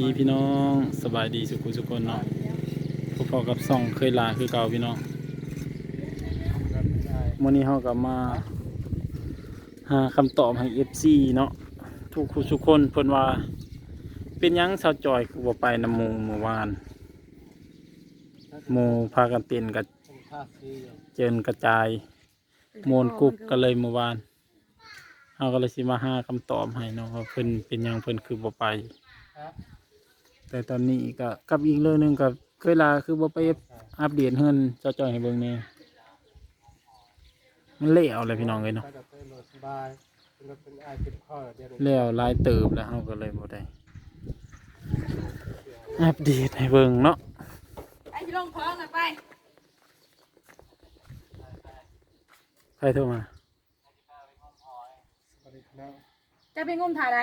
ดีพี่น้องสบายดีสุขุสุขคนเนาะพอกับซ่องเคยลาคือเก่าพี่น้องวันนี้เรากลับมา หาคำตอบให้ FC เนาะทุกผู้ทุกคนเพิ่นว่า เป็นยังสาวจอยคือบ่ไปนำหมูเมื่อวานหมูพากันเต้นกับเจินกระจายโมนกรุบกันเลยเมื่อวานเฮาก็เลยสิมาหาคำตอบให้เนาะว่าเพิ่นเป็นยังเพิ่นคือบ่ไป แต่ตอนนี้ก็กับอีกเรื่องหนึ่งกับเคยลาคือบ่ไปอัปเดตเฮือนเจ้าจ้อยให้เบิ่งแหนี่มันเละเอาเลยพี่น้องเลยเนาะก็จะเป็นรถสบายเป็นรถเป็นไอายเก็บข้อเดียวนี้แล้วหลายเติบแล้วเฮาก็เลยบ่ได้อัปเดตให้เบิ่งเนาะไปที่โรงพ้องนะไปใครโทรมาสวัสดีครับจะไปงมถ่ายไหน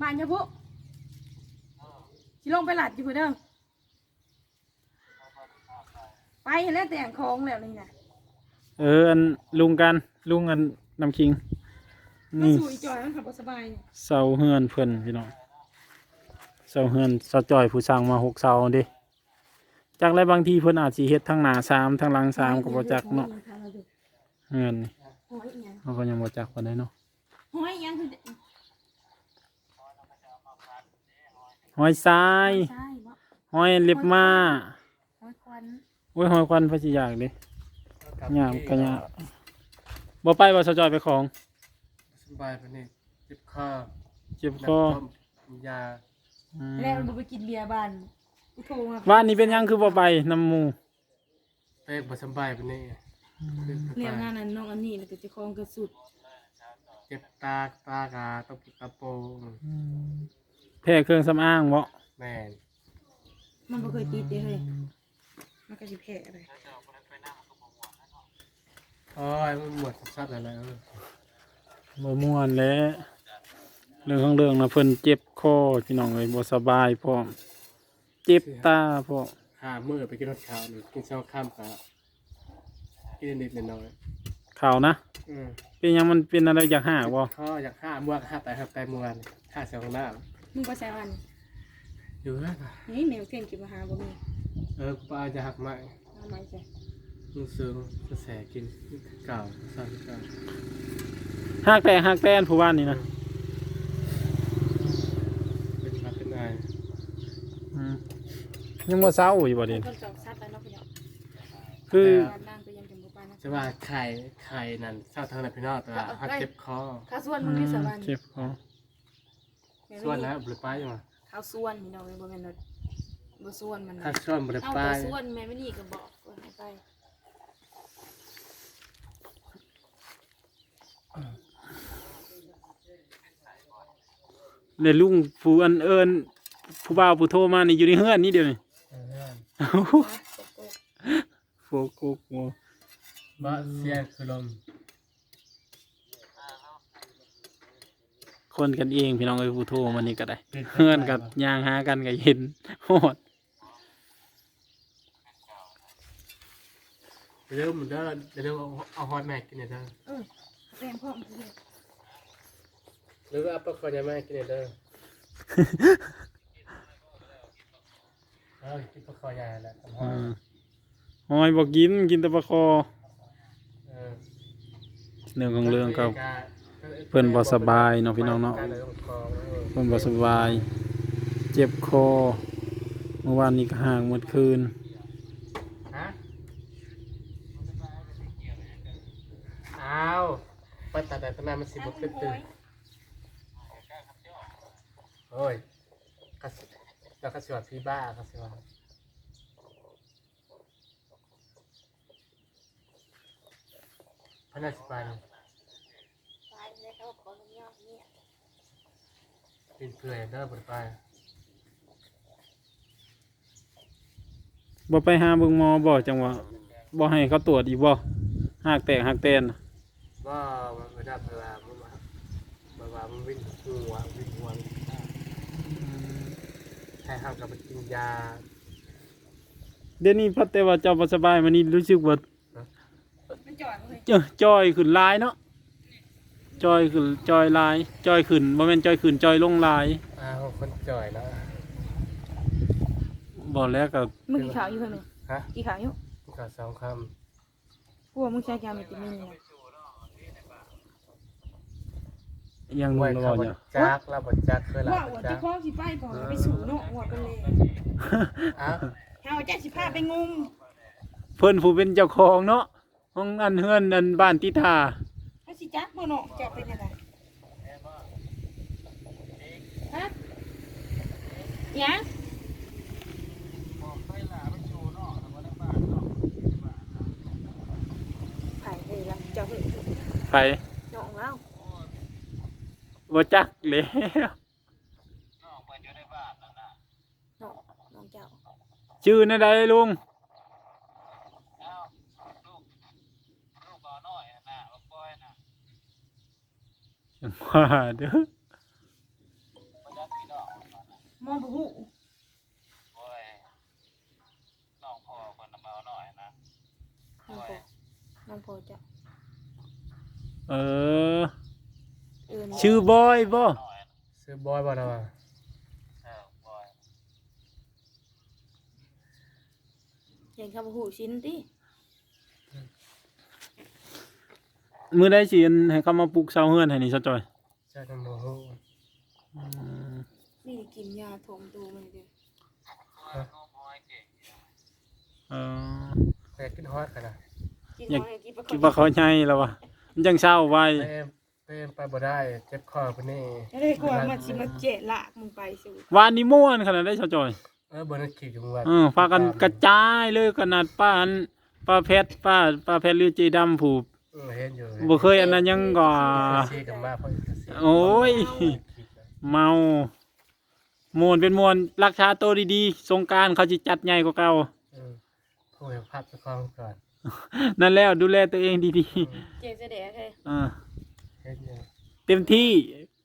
มาอันยะพุที่ลงไปหลัดอยู่เพื่นเด้อไปเห็นแล้วแต่งของแล้วนี่นะเอออันลุงกันลุงอันน้ำคิงมานี่สู่อีจอยมันขับบ่สบายเนี่ยเสาเฮือนเพิ่นพี่น้องเสาเฮือนเสาจ้อยผู้สร้างมาหกเสาเด้จากไรบางทีเพิ่นอาจสิเฮ็ดทั้งหน้าสามทั้งหลังสามก็บ่จักเนาะเฮือนนี่หอยอีหยังเขาก็ยังบ่จักปานใดเนาะ หอยอีหยังคือ หอยทรายใช่บ่หอยเล็บม้าหอยควันโอ้ยหอยควันพระสิอยากเด้ยามก็ยากบ่ไปบ่สะจอยไปของสบายปานนี้เก็บข้อเจ็บคอน้ำต้มยาอืมแล้วมันไปกินเบียร์บ้านกูโทรมาบ้านนี้เป็นหยังคือบ่ไปนำหมู่เป๊กบ่สบายปานนี้เรียงงานนั้นน้องอันนี้แล้วก็เจะคลองกระสุดเจ็บตาตากาต้องปิดตาโปง แพ้เครื่องสำอางบ่แม่นมันบ่เคยติดเด้เฮ้ยมันก็สิแพ้อะไรโอ้ยมันหมดสัตว์แล้วนะเออบ่ม่วนแหล้วเรื่องของเรื่องนะเพิ่นเจ็บคอพี่น้องเอ้ยบ่สบายพร้อมเจ็บตาพร้อมห้ามื้อไปกินรถข้าวนี่กินเช้าค่ำก็กินนิดๆหน่อยข่าวนะๆอืมเป็นหยังมันเป็นอะไรอยากหาบ่ข้ออยากห้าม่วงห้าแต่ห้าแต่ม่วงห้าเสียงหน้า มึงไปใส่วันอยู่แล้วนี่แมวเทียนกินมาหาบ่มีเออป้าจะหักไม้เอาไม้ใส่มึงซื้อกระแสกินเก่าสั่นเก่าหักแต่หักแต่อันผู้บ้านนี่นะเป็นมาเป็นไออืมยังบ่เศร้าอยู่บ่เด่นคนจอกซัดแล้วเนาะพี่น้องคือ บ้านล่างก็ยังเป็นบ่ปานนะจะว่าไข่ไข่นั่นเศร้าทางไหนพี่น้องแต่ว่าหักเจ็บคอข้าวส่วนมึงมีสวรรค์เจ็บคอ ส่วนแล้วบริป้ายยังไงข้าวส่วนพี่น้องบ่แม่นว่าบ่ส่วนมันถ้าส่วนบริเอาป้าแต่ยส่วนแม่ไม่นี่ก็บอกว่าให้ไปเลยลุงผู้อันเอิญผู้บ่าวผู้โทรมานี่อยู่ในเฮือนนี่เดียวนี่โฟกุกโมบ้าเสียคือลม คนกันเองพี่น้องเอ้ยผู้โทรมานี่ก็ได้เฮือนกับยางหากันก็เห็นโหดเร็วมันเด้อเร็วเอาฮอตแม็กกินเนี่ยเด้อเออแรงพ่อมันคือหรือว่าเอาปลาคอเนี่ยแม่กินเนี่ยเด้อเออกินปลาคอใหญ่แหละทำฮออืตมหอยบอกกินกินแต่ปลาคอเออเรื่องของเรื่องก็ เพิ่นบ่สบายเนาะพี่น้องเนาะเพิ่นบ่สบาย เจ็บคอ เมื่อวานนี้ก็ห่างหมดคืนอ้าวไปตัดแต่ตั้งนานมันสิบกตื่นโอ้ยกสิแล้วก็สิว่าพี่บ้าก็สิว่าพนักสิบาน ไปแล้วเขาขออนุญาตเนี่ย เป็นเพื่อนเด้อบนไปบ่ไปหาเบิ่งหมอบ่จังว่าบ่ให้เขาตรวจอีกบ่หากแตกหักแตนน่ะว่ามันไม่ได้เวลามันมาเวลามันวิ่งหัววิ่งหัวให้ห้ามกับไปกินยาเดี๋ยวนี้พอแต่ว่าเจ้าบ่สบายมันนี่รู้สึกว่ามันจอดเลยเจ้าจ้อยขึ้นหลายเนาะม จอยขึ้นจอยลาย จอยขึ้นบ่แม่นจอยขึ้นจอยลงลายอ้าวคนจ่อยเนาะบ่แล้วก็มึงกี่ขาวอยู่เพิ่นมั้ยฮะกี่ขาวอยู่ก็สองคกูว่ามึงใช้ยาวิตามินนะยังำรู้ไว้แล้วเขาบ่บเนี่ย จักเราบจักเคยลาว่าบว่าจัที่กข้อสิไปก่อนไปสู่เนาะว่ากันเลยอ้าวเฮาจะสิพาไปงมเพิ่นผู้เป็นเจ้าของเนาะห้องอันเฮือนอันบ้านติทาเฮาสิ จักบ่เนาะจะเป็นยังไงฮะหยังไผ่เลยล่ะเจ้าเฮ้ยไปน้องเราบ่จักแล้วน้องน้องเจ้าชื่อนั่นใดลุง จังว่าเด้อมองบ่ฮู้น้องพ่อน้องพ่อเจ้าเออ เอิ้นชื่อบอยบ่ซื้อบอยบ่นะวะเห็นคำว่าฮู้ชิ้นติ มื้อใดสิอันให้เขามาปลูกเสาเฮือนให้นี่ซะจอยจักกันบ่ฮู้อืมนี่กินยาถมตูมันเด้อเออแต่กินฮอดกันนะกินอยากของกินปลาคิดว่าเขาใหญ่แล้ววะมันจังเศร้าไว้เต้มเต้มไปบ่ได้เจ็บคอคนนี้แล้วได้กว่ามันสิมาเจะลากมึงไปสิวานนี้ม่วนขนาดได้ชาวจอย เออบ่ได้ขี่อยู่วัดเออพากันกระจายเลยขนาดป้าอันป้าเพชรป้าป้าเพชรหรือเจดำผูก เออเห็นอยู่บ่เคยอันนั้นยังก่อซีกันมาเพราะซีโอ้ย เมาม่วนเป็นม่วนรักษาตัวดีๆสงกรารเขาจะจัดใหญ่กว่าเก่าเออโทรให้ภาพไปคล้องก่อนนั่นแล้วดูแลตัวเองดีเจ๊เสด็จเลยๆอ่าเห็นอยู่เต็มที่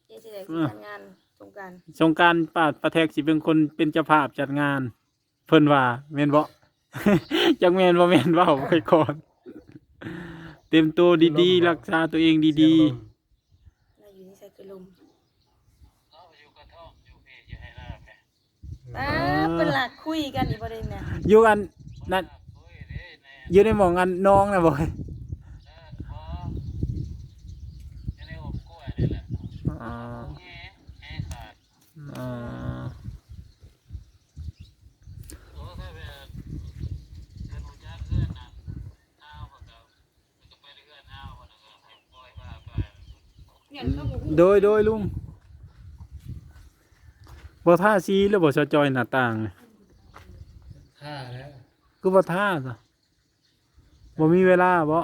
เจ๊เสด็จคือการงานสงกรารสงกรารป้าประแทกสิเป็นคนเป็นเจ้าภาพจัดงาน เพิ่นว่าแม่นบ่ จักแม่นบ่แม่นเว้าไว้ก่อน เต็มตัวดีๆ รักษาตัวเองดีเสียงลมเราอยู่ในไซเคิลลมเอป้าอเป็นหลักคุยกันอีกประเด็นเนี่ยๆ อยู่อันนั่นอยู่ในหมองอันน้องน่ะบ่อยอ๋ออ๋อ โดยโดยลุงบ่ท่าซีแล้วบ่สะจอยหน้าต่างนี่ท่าแล้วคือบ่ท่าซะบ่มีเวลาบ่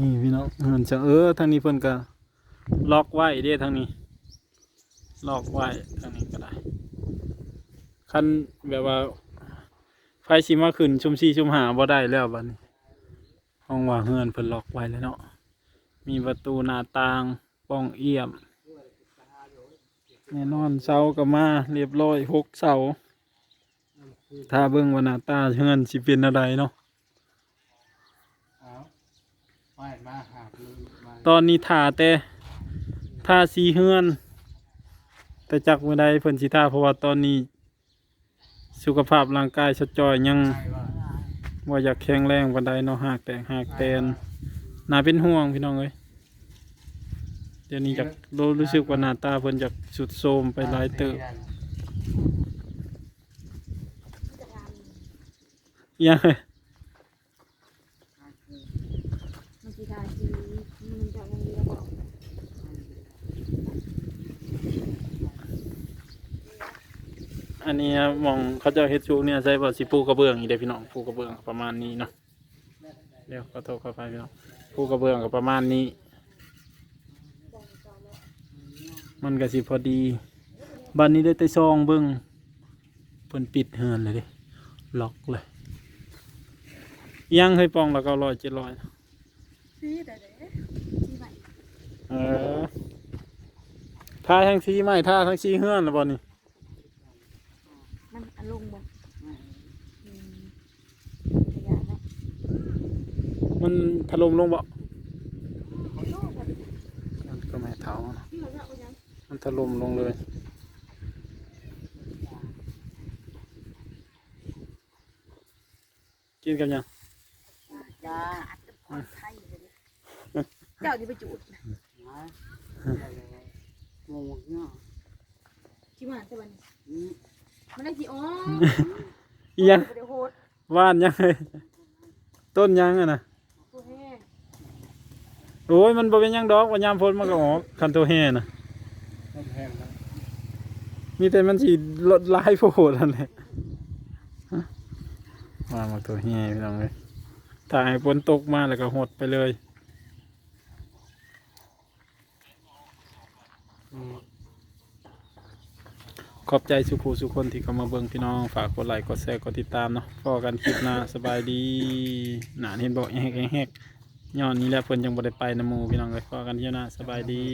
นี่พี่น้องเห็นจังเออทางนี้เพิ่นก็ล็อกไว้เด้ทางนี้ ลอกไว้ทางนี้ก็ได้คันแบบว่า ไฟสิมาขึ้นชุมซีชุมหาบ่ได้แล้วบัดนี้ ห้องว่าเฮือนเพิ่นล็อกไว้แล้วเนาะมีประตูหน้าต่างป้องเอี่ยมแน่นอนเสาก็มาเรียบร้อยหกเสาถ้าเบิ่งว่าหน้าตาเฮือนสิเป็นอะไรเนาะตอนนี้ท่าแต่ท่าสีเฮือน แต่จักเมื่อใดเพิ่นสิท่าเพราะว่าตอนนี้ สุขภาพร่างกายสดจอยยังว่าอยากแข็งแรงปานใดเนาะหากแตกหากแตนน่าเป็นห่วงพี่น้องเอ้ยเดี๋ยวนี้จากรู้สึกว่าหน้าตาเพิ่นจากสุดโทมไปหลายเติบยังไง มันสิได้สิมันจะมันเรียนบอก อันนี้มองเขาเจะเฮ็ดชูเนี่ยใช่ป่ะสิปูกระเบื้องอีเด้อพี่น้องปูกระเบื้องประมาณนี้เนาะเดี๋ยวขอโทษขอไปพี่น้องปูกระเบื้องก็ประมาณนี้ มันก็สิพอดีบัดนนี้ได้แต่ซองเบิ่งเพิ่นปิดเฮือนเลยเด้ล็อกเลยยังเคยปองแล้วก็ร้อยเจ็ดร้อยสิได้เด้สิไปเออทาทั้งสีไม้ทาทั้งสีเฮือนแล้วบ่นี่มันอารมณ์บ่อืมขยะเนาะ มันถล่มลงบ่มันก็ไม่เท่าเนาะที่เขาเอาไปยังมันถล่มลงเลยกินกันยังจ้าอัดกับคนไทยเลยดิเจ้านี่ไปจูดนะงงเนาะชิมาใช่ป่ะนี่มันได้สิอ๋ออีหยังบ่ได้โหดว่านยังเลยต้นยังอะนะตัวแห้ง โอ้ยมันบ่เป็นหยังดอกว่ายามฝนมันก็ออกคันโตแห่น่ะ ต้นแห้งนะมีแต่มันสิลดลายโพดนั่นแหละฮะว่ามาตัวแห่พี่น้องเลยถ้าให้ฝนตกมาแล้วก็หดไปเลยอืมขอบใจสุขูสุคนที่เข้ามาเบิ่งพี่น้อง ฝากกดไลค์กดแชร์กดติดตามเนาะพอกันคลิปหน้าสบายดี หนาเห็นบอกแฮกแฮก ย้อนนี้แหละเพิ่นยังบ่ได้ไปน้ำหมูพี่น้องเลยพอกันเที่ยวหน้าสบายดี